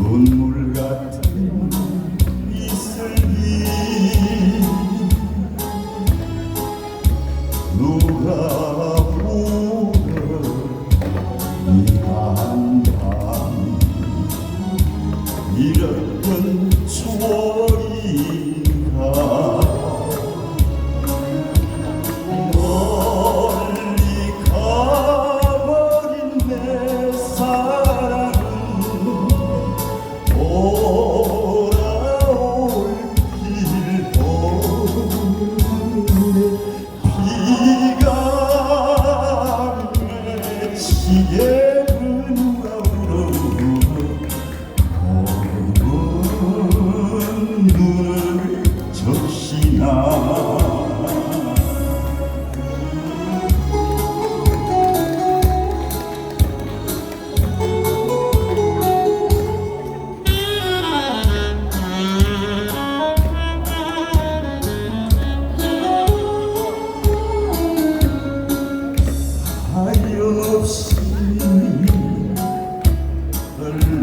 눈물 같은 이슬이 누가 보면 이밤밤 이런 추월이